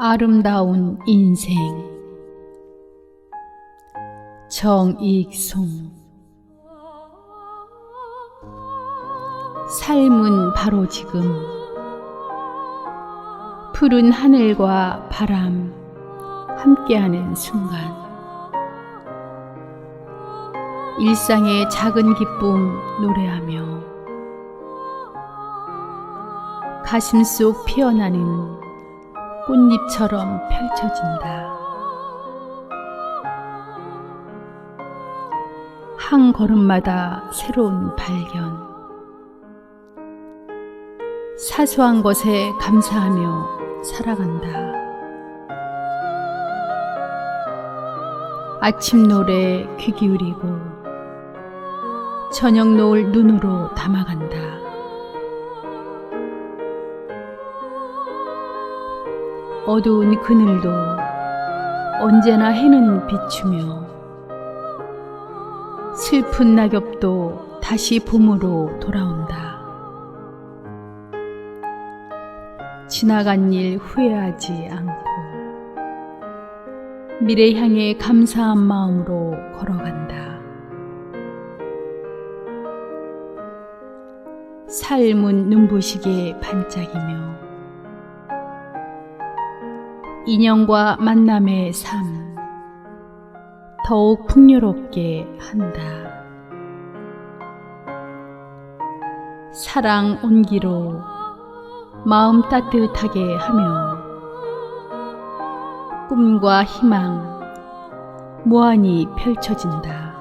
아름다운 인생. 정익송 삶은 바로 지금. 푸른 하늘과 바람 함께하는 순간. 일상의 작은 기쁨 노래하며 가슴 속 피어나는 꽃잎처럼 펼쳐진다. 한 걸음마다 새로운 발견. 사소한 것에 감사하며 살아간다. 아침 노래 귀 기울이고 저녁 노을 눈으로 담아간다. 어두운 그늘도 언제나 해는 비추며 슬픈 낙엽도 다시 봄으로 돌아온다. 지나간 일 후회하지 않고 미래 향해 감사한 마음으로 걸어간다. 삶은 눈부시게 반짝이며 인연과 만남의 삶 더욱 풍요롭게 한다. 사랑 온기로 마음 따뜻하게 하며 꿈과 희망 무한히 펼쳐진다.